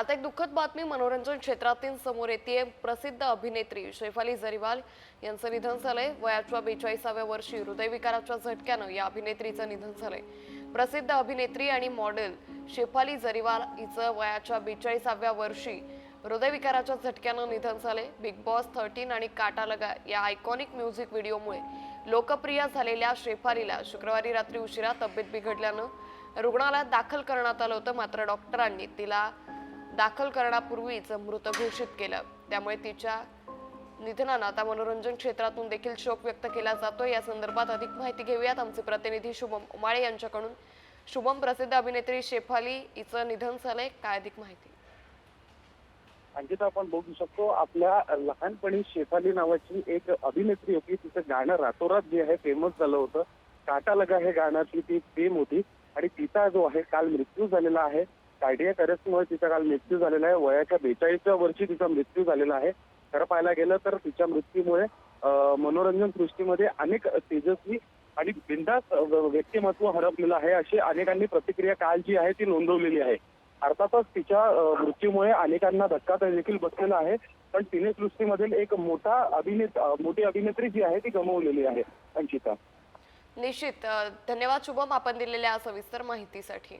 आता एक दुःखद बातमी मनोरंजन क्षेत्रातील समोर येते प्रसिद्ध अभिनेत्री शेफाली जरीवाल यांचं निधन झालंय. वयाच्या बेचाळीसाव्या वर्षी हृदयविकाराच्या झटक्यानं या अभिनेत्रीचं निधन झालंय. प्रसिद्ध अभिनेत्री आणि मॉडेल शेफाली जरीवाल हिचं वयाच्या बेचाळीसाव्या वर्षी हृदयविकाराच्या झटक्यानं निधन झाले बिग बॉस थर्टीन आणि काटा लगा या आयकॉनिक म्युझिक व्हिडिओमुळे लोकप्रिय झालेल्या शेफालीला शुक्रवारी रात्री उशिरा तब्येत बिघडल्यानं रुग्णालयात दाखल करण्यात आलं होतं. मात्र डॉक्टरांनी तिला दाखल करण्यापूर्वीच मृत घोषित केलं. त्यामुळे तिच्या निधनानं आता मनोरंजन क्षेत्रातून देखील शोक व्यक्त केला जातो या संदर्भात अधिक माहिती घेऊयात आमचे प्रतिनिधी शुभम उमाळे यांच्याकडून. शुभम प्रसिद्ध अभिनेत्री शेफाली हिचं निधन झालंय. काय अधिक माहिती? अंकिता आपण बघू शकतो आपल्या लहानपणी शेफाली नावाची एक अभिनेत्री होती. तिचं गाणं रातोरात जे आहे फेमस झालं होतं. काटा लगा हे गाण्याची ती फेम होती आणि तिचा जो आहे काल मृत्यू झालेला आहे. कार्डियक अरेस्टमुळे तिचा काल मृत्यू झालेला आहे. वयाच्या बेचाळीसव्या वर्षी तिचा मृत्यू झालेला आहे. खरं पाहायला गेलं तर तिच्या मृत्यूमुळे मनोरंजन सृष्टीमध्ये अनेक तेजस्वी आणि बिंदास व्यक्तिमत्व हरपलेलं आहे. अशी अनेकांनी प्रतिक्रिया काल जी आहे ती नोंदवलेली आहे. अर्थातच तिच्या मृत्यूमुळे अनेकांना धक्का तर देखील बसलेला आहे. पण सिनेसृष्टीमधील एक मोठा अभिनेत मोठी अभिनेत्री जी आहे ती गमावलेली आहे अंकिता. निश्चित. धन्यवाद शुभम आपण दिलेल्या सविस्तर माहितीसाठी.